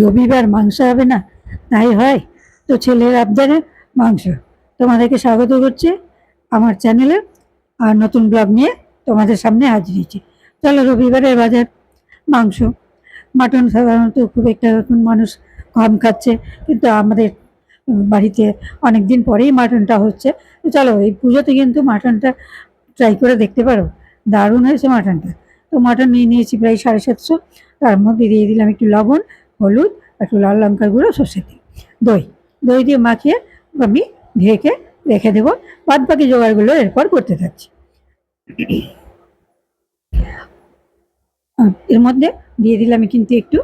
রবিবার মাংস হবে না? তাই হয়? তো ছেলের আবদারে মাংস। তোমাদেরকে স্বাগত করছি আমার চ্যানেলে আর নতুন ব্লগ নিয়ে তোমাদের সামনে হাজির হয়েছি। চলো রবিবারের বাজার মাংস। মাটন সাধারণত খুব একটা এখন মানুষ কম খাচ্ছে, কিন্তু আমাদের বাড়িতে অনেক দিন পরেই মাটনটা হচ্ছে। তো চলো, এই পুজোতে কিন্তু মাটনটা ট্রাই করে দেখতে পারো। দারুণ হয়েছে মাটনটা। তো মাটন নিয়ে নিয়েছি প্রায় সাড়ে সাতশো। তার মধ্যে দিয়ে দিলাম একটু লবণ হলুদ একটু লাল লঙ্কার গুঁড়ো সর্ষে তেল। দই দই দিয়ে মাখিয়ে আমি ঢেকে রেখে দেবো। বাদ বাকি জোগাড়গুলো এরপর করতে থাকছি। এর মধ্যে দিয়ে দিলাম কিন্তু একটু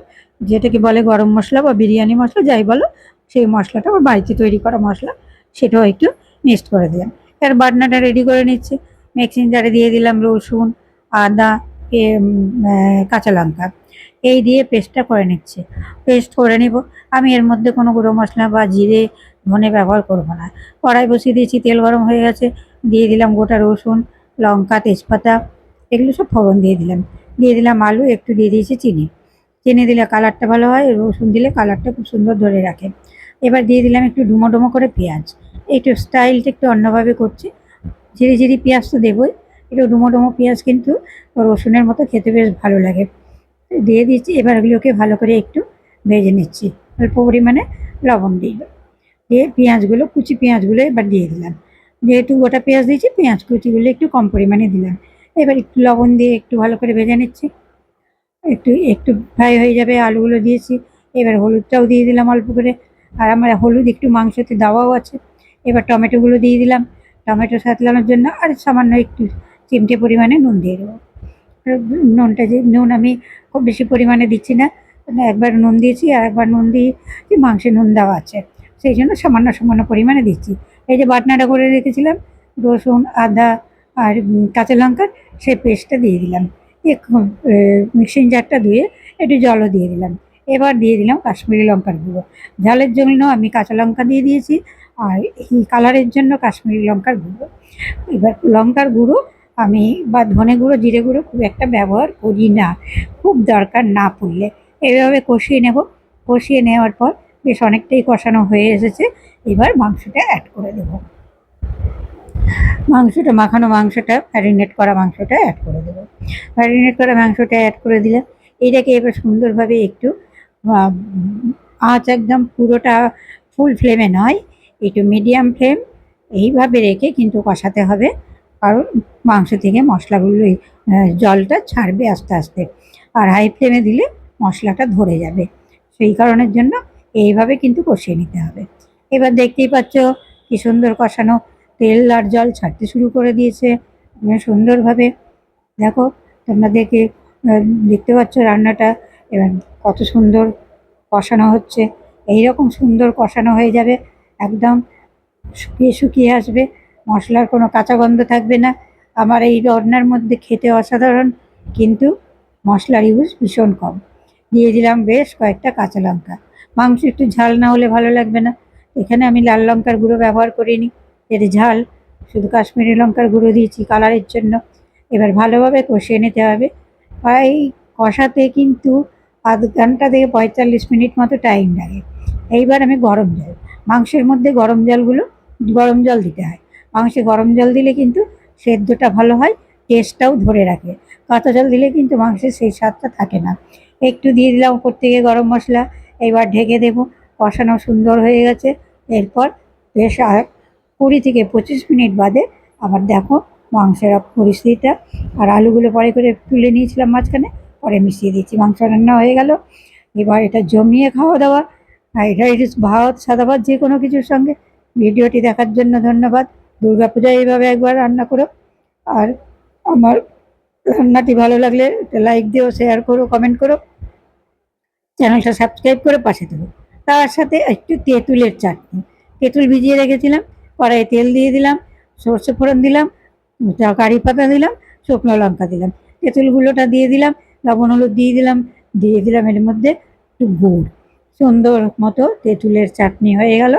যেটাকে বলে গরম মশলা বা বিরিয়ানি মশলা, যাই বলো, সেই মশলাটা আমার বাড়িতে তৈরি করা মশলা, সেটাও একটু মিক্সড করে দিলাম। এর বাটনাটা রেডি করে নিচ্ছি। মিক্সিং জারে দিয়ে দিলাম রসুন, আদা কাঁচা লঙ্কা। এই দিয়ে পেস্টটা করে নিচ্ছে। পেস্ট করে নিব। আমি এর মধ্যে কোনো গুঁড়ো মশলা বা জিরে ধনে ব্যবহার করব না। কড়াই বসিয়ে দিয়েছি, তেল গরম হয়ে গেছে। দিয়ে দিলাম গোটা রসুন, লঙ্কা, তেজপাতা, এগুলো সব ফোড়ন দিয়ে দিলাম। দিয়ে দিলাম আলু, একটু দিয়ে দিয়েছি চিনি। চিনি দিলে কালারটা ভালো হয়, রসুন দিলে কালারটা খুব সুন্দর ধরে রাখে। এবার দিয়ে দিলাম একটু ডুমো ডুমো করে পেঁয়াজ। একটু স্টাইলটা একটু অন্যভাবে করছি। ঝিরি ঝিরি পেঁয়াজ তো দেবই। একটু ডুমো ডুমো পেঁয়াজ কিন্তু রসুনের মতো খেতে বেশ ভালো লাগে। দিয়ে দিচ্ছি। এবার এগুলোকে ভালো করে একটু ভেজে নিচ্ছি। অল্প পরিমাণে লবণ দিয়ে দেবো। দিয়ে পেঁয়াজগুলো, কুচি পেঁয়াজগুলো এবার দিয়ে দিলাম। যেহেতু গোটা পেঁয়াজ দিয়েছি, পেঁয়াজ কুচিগুলো একটু কম পরিমাণে দিলাম। এবার একটু লবণ দিয়ে একটু ভালো করে ভেজে নিচ্ছি। একটু একটু ফ্রাই হয়ে যাবে, আলুগুলো দিয়েছি। এবার হলুদটাও দিয়ে দিলাম অল্প করে। আর আমার হলুদ একটু মাংসতে দেওয়াও আছে। এবার টমেটোগুলো দিয়ে দিলাম। টমেটো সাতলানোর জন্য আর সামান্য একটু চিমটে পরিমাণে নুন দিয়ে দেবো। নুনটা যে নুন আমি খুব বেশি পরিমাণে দিচ্ছি না। মানে একবার নুন দিয়েছি আর একবার নুন দিয়ে মাংসে নুন দেওয়া আছে। সেই জন্য সামান্য সামান্য পরিমাণে দিচ্ছি। এই যে বাটনাটা করে রেখেছিলাম, রসুন, আদা আর কাঁচা লঙ্কার সেই পেস্টটা দিয়ে দিলাম। মিক্সিং জারটা ধুয়ে একটু জলও দিয়ে দিলাম। এবার দিয়ে দিলাম কাশ্মীরি লঙ্কার গুঁড়ো। ঝালের জন্য আমি কাঁচা লঙ্কা দিয়ে দিয়েছি আর এই কালারের জন্য কাশ্মীরি লঙ্কার গুঁড়ো। এবার লঙ্কার গুঁড়ো আমি বা ধনে গুঁড়ো, জিরে গুঁড়ো খুব একটা ব্যবহার করি না। খুব দরকার না পড়লে। এভাবে কষিয়ে নেব। কষিয়ে নেওয়ার পর বেশ অনেকটাই কষানো হয়ে এসেছে। এবার মাংসটা অ্যাড করে দেবো। মাংসটা, মাখানো মাংসটা ম্যারিনেট করা মাংসটা অ্যাড করে দেবো। ম্যারিনেট করা মাংসটা অ্যাড করে দিলাম। এটাকে এবার সুন্দরভাবে একটু আঁচ একদম পুরোটা ফুল ফ্লেমে নয়, একটু মিডিয়াম ফ্লেম এইভাবে রেখে কিন্তু কষাতে হবে। কারণ মাংস থেকে মশলাগুলো জলটা ছাড়বে আস্তে আস্তে। আর হাই ফ্লেমে দিলে মশলাটা ধরে যাবে। সেই কারণের জন্য এইভাবে কিন্তু কষিয়ে নিতে হবে। এবার দেখতেই পাচ্ছ কি সুন্দর কষানো তেল আর জল ছাড়তে শুরু করে দিয়েছে। সুন্দরভাবে। দেখো, তোমরা দেখে দেখতে পাচ্ছ রান্নাটা এবার কত সুন্দর কষানো হচ্ছে। এই রকম সুন্দর কষানো হয়ে যাবে, একদম শুকিয়ে শুকিয়ে আসবে। মশলার কোনো কাঁচা গন্ধ থাকবে না। আমার এই রান্নার মধ্যে খেতে অসাধারণ, কিন্তু মশলার ইউজ ভীষণ কম। দিয়ে দিলাম বেশ কয়েকটা কাঁচা লঙ্কা। মাংস একটু ঝাল না হলে ভালো লাগবে না। এখানে আমি লাল লঙ্কার গুঁড়ো ব্যবহার করিনি। এর ঝাল, শুধু কাশ্মীরি লঙ্কার গুঁড়ো দিয়েছি কালারের জন্য। এবার ভালোভাবে কষিয়ে নিতে হবে। প্রায় কষাতে কিন্তু আধ ঘণ্টা থেকে পঁয়তাল্লিশ মিনিট মতো টাইম লাগে। এইবার আমি গরম জল। মাংসের মধ্যে গরম জলগুলো, গরম জল দিতে হয়। মাংসে গরম জল দিলে কিন্তু সেদ্ধটা ভালো হয় টেস্টটাও ধরে রাখে। কাঁচা জল দিলে কিন্তু মাংসের সেই স্বাদটা থাকে না। একটু দিয়ে দিলাম উপর থেকে গরম মশলা, এবার ঢেকে দেবো। কষানো সুন্দর হয়ে গেছে। এরপর বেশ কুড়ি থেকে পঁচিশ মিনিট বাদে আবার দেখো মাংসের পরিস্থিতিটা। আর আলুগুলো পরে করে তুলে নিয়েছিলাম মাঝখানে, পরে মিশিয়ে দিয়েছি। মাংস রান্না হয়ে গেল। এবার এটা জমিয়ে খাওয়া দাওয়া। এটা এটা ভাত, সাদা ভাত, যে কোনো কিছুর সঙ্গে। ভিডিওটি দেখার জন্য ধন্যবাদ। দুর্গাপূজায় এইভাবে একবার রান্না করো। আর আমার রান্নাটি ভালো লাগলে লাইক দিও শেয়ার করো কমেন্ট করো। চ্যানেলটা সাবস্ক্রাইব করে পাশে দেবো তার সাথে একটু তেঁতুলের চাটনি। তেঁতুল ভিজিয়ে রেখেছিলাম, কড়াইয়ে তেল দিয়ে দিলাম, সর্ষে ফোড়ন দিলাম কারি পাতা দিলাম, শুকনো লঙ্কা দিলাম। তেঁতুলগুলোটা দিয়ে দিলাম, লবণ হলুদ দিয়ে দিলাম দিয়ে দিলাম এর মধ্যে একটু গুড়। সুন্দর মতো তেঁতুলের চাটনি হয়ে গেল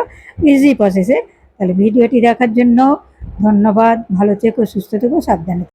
ইজি প্রসেসে তাহলে ভিডিওটি দেখার জন্য ধন্যবাদ ভালো থেকো সুস্থ থেকো সাবধানে।